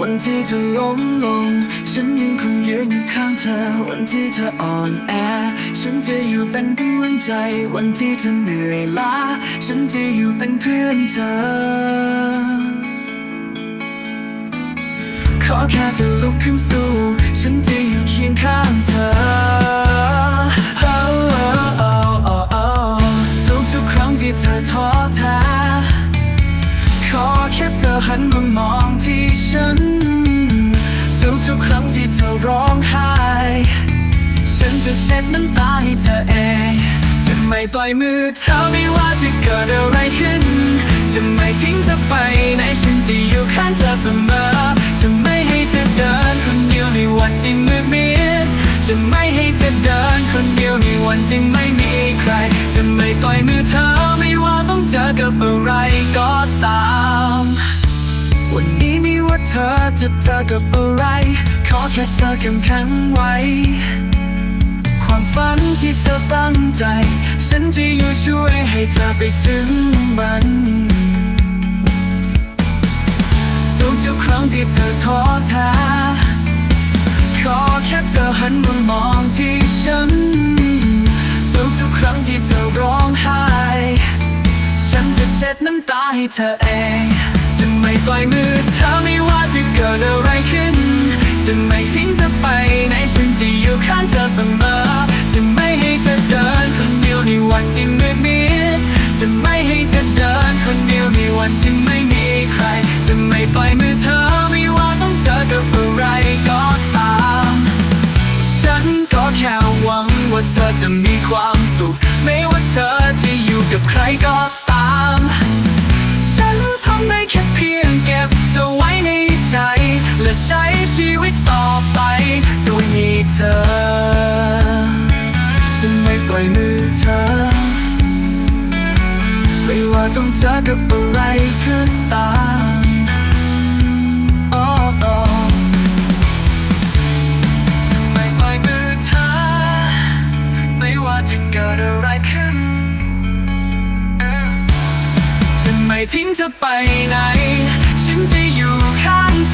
วันที่เธอล้มลง ฉันยังคงยืนอยู่ข้างเธอ วันที่เธออ่อนแอ ฉันจะอยู่เป็นกำลังใจ วันที่เธอเหนื่อยล้า ฉันจะอยู่เป็นเพื่อนเธอ ขอแค่เธอลุกขึ้นสู้ ฉันจะอยู่เคียงข้างเธอ หันมามองที่ฉัน ทุกทุกๆครั้งที่เธอร้องไห้ ฉันจะเช็ดน้ำตาให้เธอเองจะไม่ปล่อยมือเธอไม่ว่าจะเกิดอะไรขึ้น จะไม่ทิ้งเธอไปไหนฉันจะอยู่ข้างเธอเสมอ จะไม่ให้เธอเดินคนเดียวในวันที่มืดมิดจะไม่ให้เธอเดินคนเดียวในวันที่ไม่มีใคร จะไม่ปล่อยมือเธอไม่ว่าต้องเจอกับอะไรก็ตาม วันนี้ไม่ว่าเธอจะเจอกับอะไร ขอแค่เธอเข้มแข็งไว้ ความฝันที่เธอตั้งใจ ฉันจะอยู่ช่วยให้เธอไปถึงมันทุกทุกๆครั้งที่เธอท้อแท้ขอแค่เธอหันมามองที่ฉันทุกทุกๆครั้งที่เธอร้องไห้ ฉันจะเช็ดน้ำตาให้เธอเอง กิดอะไรขึ้น จะไม่ทิ้งเธอไปไหนฉันจะอยู่ข้างเธอเสมอ จะไม่ให้เธอเดินคนเดียวในวันที่ไมืดมิดจะไม่ให้เธอเดินคนเดียวในวันที่ไม่มีใคร จะไม่ปล่อยมือเธอไม่ว่าต้องเจอกับอะไรก็ตามฉันก็แค่หวังว่าเธอจะมีความสุข ไม่ว่าเธอจะอยู่กับใครก็ ต้องเจอกับอะไรขึ้นตามอ๋ออ๋อไม่ปล่อยมือเธอ ไม่ว่าจะเกิดอะไรขึ้นจะไม่ทิ้งเธอไปไหน ฉันจะอยู่ข้างเธอ